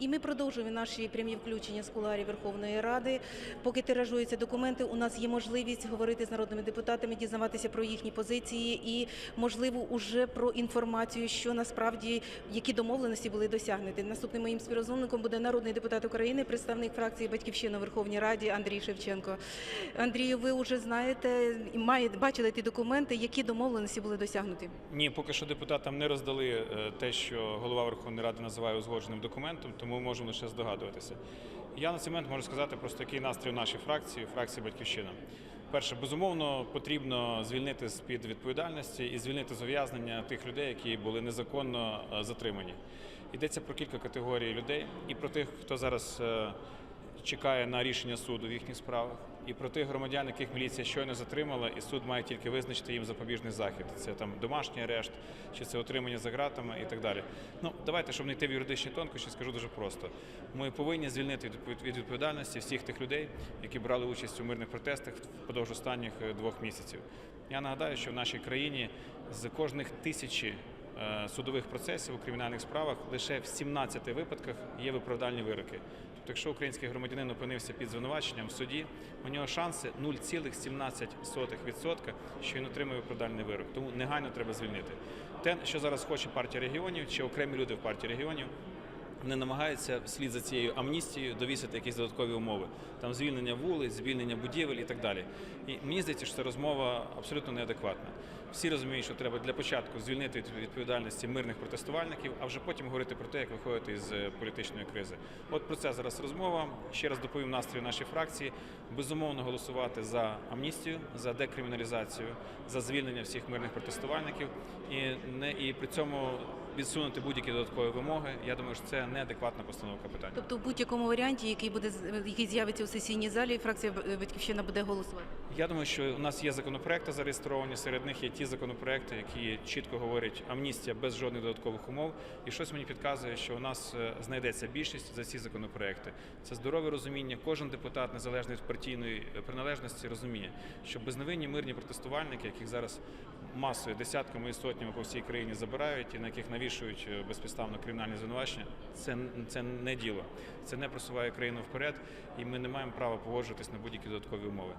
І ми продовжуємо наші прямі включення з куларів Верховної Ради. Поки тиражуються документи, у нас є можливість говорити з народними депутатами, дізнаватися про їхні позиції і, можливо, уже про інформацію, що насправді які домовленості були досягнуті. Наступним моїм співрозмовником буде народний депутат України, представник фракції Батьківщина Верховній Раді Андрій Шевченко. Андрію, ви вже знаєте і бачили ті документи, які домовленості були досягнуті. Ні, поки що депутатам не роздали е, те, що голова Верховної Ради називає узгодженим документом, тому ми можемо лише здогадуватися. Я на цей момент можу сказати просто який настрій у нашій фракції, фракції Батьківщина. Перше, безумовно, потрібно звільнити з під відповідальності і звільнити з ув'язнення тих людей, які були незаконно е, затримані. Йдеться про кілька категорій людей і про тих, хто зараз е, чекає на рішення суду в їхніх справах, і про тих громадян, яких міліція щойно затримала, і суд має тільки визначити їм запобіжний захід. Це там домашній арешт, чи це отримання за ґратами і так далі. Ну давайте, щоб не йти в юридичні тонкощі, скажу дуже просто. Ми повинні звільнити від від відповідальності всіх тих людей, які брали участь у мирних протестах впродовж останніх е, двох місяців. Я нагадаю, що в нашій країні з кожних тисячі е, судових процесів у кримінальних справах лише в 17 випадках є виправдальні вироки. Тобто, якщо український громадянин опинився під звинуваченням в суді, у нього шанси 0,17%, що він отримає виправдальний вирок. Тому негайно треба звільнити. Те, що зараз хоче партія регіонів чи окремі люди в партії регіонів. Вони намагаються вслід за цією амністією довісити якісь додаткові умови, там звільнення вулиць, звільнення будівель і так далі. І мені здається, що ця розмова абсолютно неадекватна. Всі розуміють, що треба для початку звільнити від відповідальності мирних протестувальників, а вже потім говорити про те, як виходити із е, політичної кризи. От про це зараз розмова. Ще раз доповім настрій нашої фракції. Безумовно голосувати за амністію, за декриміналізацію, за звільнення всіх мирних протестувальників і не і при цьому відсунути будь-які додаткові вимоги. Я думаю, що це неадекватна постановка питання. Тобто, в будь-якому варіанті, який буде який з'явиться у сесійній залі, фракція Батьківщина буде голосувати. Я думаю, що у нас є законопроекти зареєстровані. Серед них є ті законопроекти, які чітко говорять амністія без жодних додаткових умов. І щось мені підказує, що у нас е, знайдеться більшість за ці законопроекти. Це здорове розуміння. Кожен депутат, незалежно від партійної е, приналежності, розуміє, що безневинні мирні протестувальники, яких зараз масою десятками і сотнями по всій країні забирають і на яких навішують е, безпідставно кримінальні звинувачення, це, це не діло. Це не просуває країну вперед, і ми не маємо права погоджуватись на будь-які додаткові умови.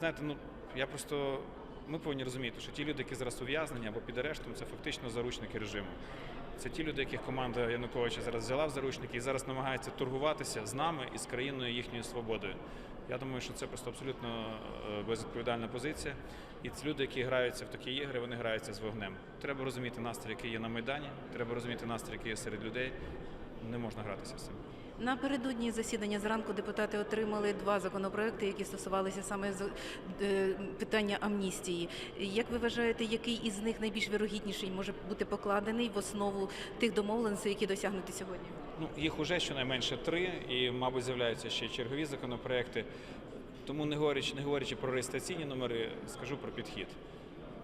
Знаєте, ну я просто ми повинні розуміти, що ті люди, які зараз ув'язнені або під арештом, це фактично заручники режиму. Це ті люди, яких команда Януковича зараз взяла в заручники і зараз намагається торгуватися з нами і з країною їхньою свободою. Я думаю, що це просто абсолютно е, безвідповідальна позиція. І ці люди, які граються в такі ігри, вони граються з вогнем. Треба розуміти настрій, який є на майдані. Треба розуміти настрій, який є серед людей. Не можна гратися з цим. Напередодні засідання зранку депутати отримали два законопроекти, які стосувалися саме е, питання амністії. Як ви вважаєте, який із них найбільш вирогідніший може бути покладений в основу тих домовленостей, які досягнуті сьогодні? Ну, їх уже щонайменше три, і, мабуть, з'являються ще чергові законопроекти. Тому, не говорячи, не говорячи про реєстраційні номери, скажу про підхід.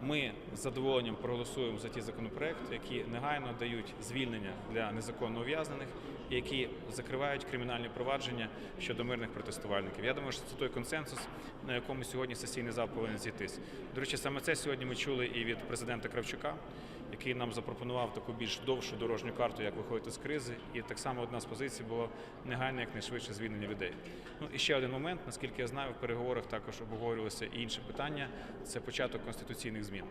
Ми з задоволенням проголосуємо за ті законопроекти, які негайно дають звільнення для незаконно ув'язнених які закривають кримінальні провадження щодо мирних протестувальників. Я думаю, що це той консенсус, на якому сьогодні сесійний зал повинен зійтись. До речі, саме це сьогодні ми чули і від президента Кравчука, який нам запропонував таку більш довшу дорожню карту, як виходити з кризи. І так само одна з позицій було негайне якнайшвидше звільнення людей. Ну і ще один момент, наскільки я знаю, в переговорах також обговорювалося і інше питання це початок конституційних змін.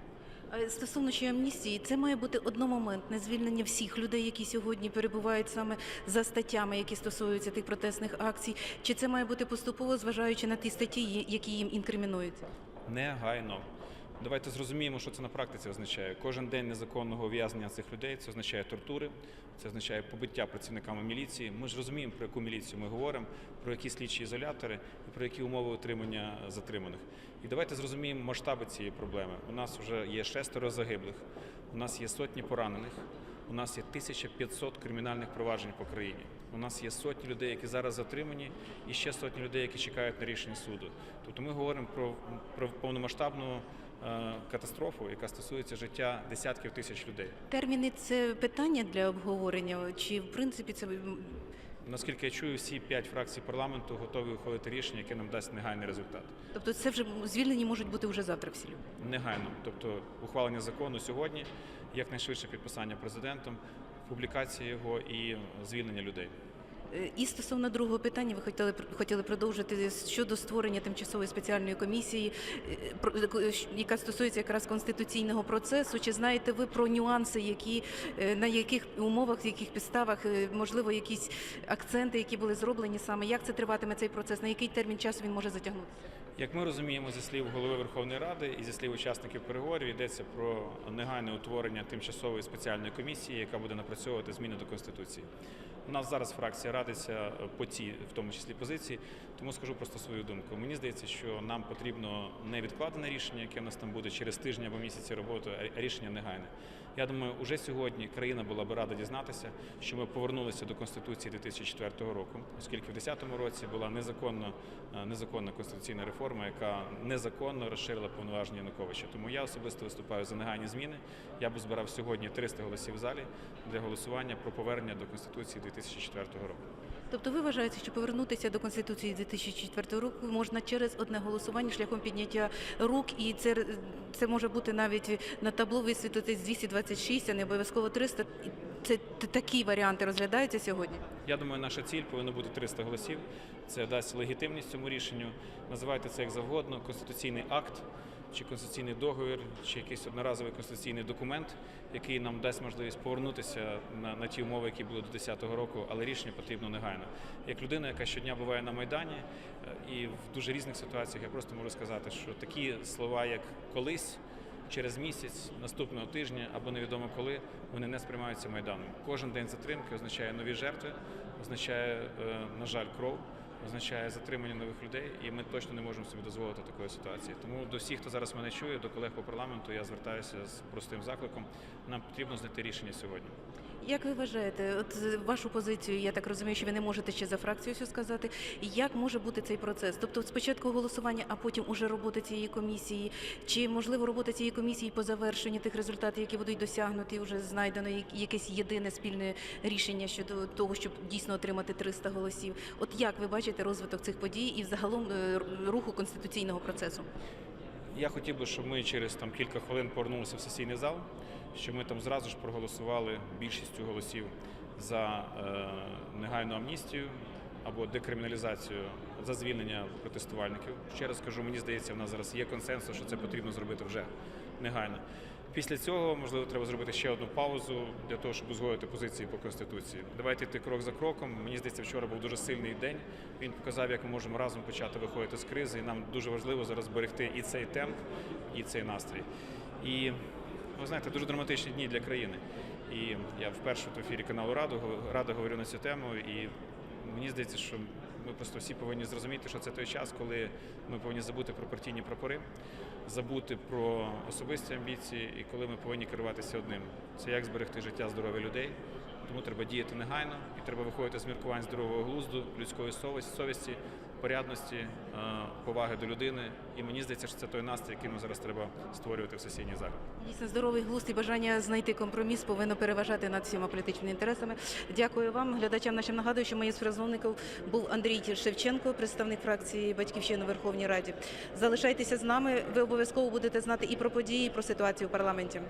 Е, Стосовно ще амністії, це має бути одномоментне звільнення всіх людей, які сьогодні перебувають саме за статтями, які стосуються тих протестних акцій. Чи це має бути поступово, зважаючи на ті статті, які їм інкримінуються? Негайно. Давайте зрозуміємо, що це на практиці означає. Кожен день незаконного ув'язнення цих людей це означає тортури, це означає побиття працівниками міліції. Ми ж розуміємо, про яку міліцію ми говоримо, про які слідчі ізолятори і про які умови утримання затриманих. І давайте зрозуміємо масштаби цієї проблеми. У нас вже є шестеро загиблих, у нас є сотні поранених. У нас є 1500 кримінальних проваджень по країні. У нас є сотні людей, які зараз затримані, і ще сотні людей, які чекають на рішення суду. Тобто ми говоримо про, про повномасштабну катастрофу, яка стосується життя десятків тисяч людей. Терміни це питання для обговорення, чи в принципі це Наскільки я чую, всі п'ять фракцій парламенту готові ухвалити рішення, яке нам дасть негайний результат. тобто це вже звільнені можуть бути вже завтра всі люди? Негайно, тобто ухвалення закону сьогодні, якнайшвидше підписання президентом, публікація його і звільнення людей. І стосовно другого питання, ви хотіли хотіли продовжити щодо створення тимчасової спеціальної комісії, е, е, яка стосується якраз конституційного процесу. Чи знаєте ви про нюанси, які е, на яких умовах, яких підставах, можливо, якісь акценти, які були зроблені саме, як це триватиме цей процес, на який термін часу він може затягнутися? Як ми розуміємо зі слів голови Верховної Ради і зі слів учасників переговорів, йдеться про негайне утворення тимчасової спеціальної комісії, яка буде напрацьовувати зміни до конституції. У нас зараз фракція радиться по цій, в тому числі позиції, тому скажу просто свою думку. Мені здається, що нам потрібно невідкладене рішення, яке в нас там буде через тиждень або місяці роботи, а рішення негайне. Я думаю, уже сьогодні країна була би рада дізнатися, що ми повернулися до конституції 2004 року, оскільки в 2010 році була незаконна, е, незаконна конституційна реформа, яка незаконно розширила повноваження Януковича. Тому я особисто виступаю за негайні зміни. Я б збирав сьогодні 300 голосів в залі для голосування про повернення до конституції 2004 року. Тобто ви вважаєте, що повернутися до Конституції 2004 року можна через одне голосування шляхом підняття рук, і це, це може бути навіть на табло висвітлитись 226, а не обов'язково 300. Це такі варіанти розглядаються сьогодні. Я думаю, наша ціль повинна бути 300 голосів. Це дасть легітимність цьому рішенню. Називайте це як завгодно. Конституційний акт, чи конституційний договір, чи якийсь одноразовий конституційний документ, який нам дасть можливість повернутися на, на ті умови, які були до 2010 року, але рішення потрібно негайно. Як людина, яка щодня буває на майдані е, і в дуже різних ситуаціях, я просто можу сказати, що такі слова, як колись. Через місяць, наступного тижня або невідомо коли вони не сприймаються майданом. Кожен день затримки означає нові жертви, означає, е, на жаль, кров, означає затримання нових людей, і ми точно не можемо собі дозволити такої ситуації. Тому до всіх, хто зараз мене чує, до колег по парламенту, я звертаюся з простим закликом. Нам потрібно знайти рішення сьогодні. Як ви вважаєте, от е, вашу позицію, я так розумію, що ви не можете ще за фракцію все сказати. Як може бути цей процес? Тобто спочатку голосування, а потім уже робота цієї комісії, чи можливо робота цієї комісії по завершенню тих результатів, які будуть досягнуті, вже знайдено якесь єдине спільне рішення щодо того, щоб дійсно отримати 300 голосів? От як ви бачите розвиток цих подій і взагалом е, руху конституційного процесу? Я хотів би, щоб ми через там кілька хвилин повернулися в сесійний зал, щоб ми там зразу ж проголосували більшістю голосів за е, негайну амністію або декриміналізацію за звільнення протестувальників. Ще раз кажу, мені здається, в нас зараз є консенсус, що це потрібно зробити вже негайно. Після цього, можливо, треба зробити ще одну паузу для того, щоб узгодити позиції по конституції. Давайте йти крок за кроком. Мені здається, вчора був дуже сильний день. Він показав, як ми можемо разом почати виходити з кризи. І нам дуже важливо зараз зберегти і цей темп, і цей настрій. І ви знаєте, дуже драматичні дні для країни. І я вперше в ефірі каналу Раду Рада говорю на цю тему. І мені здається, що ми просто всі повинні зрозуміти, що це той час, коли ми повинні забути про партійні прапори, забути про особисті амбіції, і коли ми повинні керуватися одним. Це як зберегти життя здоров'я людей. Тому треба діяти негайно і треба виходити з міркувань здорового глузду, людської совісті, порядності, е, поваги до людини. І мені здається, що це той настрій, який нам зараз треба створювати в сесійній залі. Дійсно, здоровий глузд і бажання знайти компроміс повинно переважати над всіма політичними інтересами. Дякую вам, глядачам нашим нагадую, що моїм співрозмовником був Андрій Шевченко, представник фракції Батьківщини у Верховній Раді. Залишайтеся з нами. Ви обов'язково будете знати і про події, і про ситуацію в парламенті.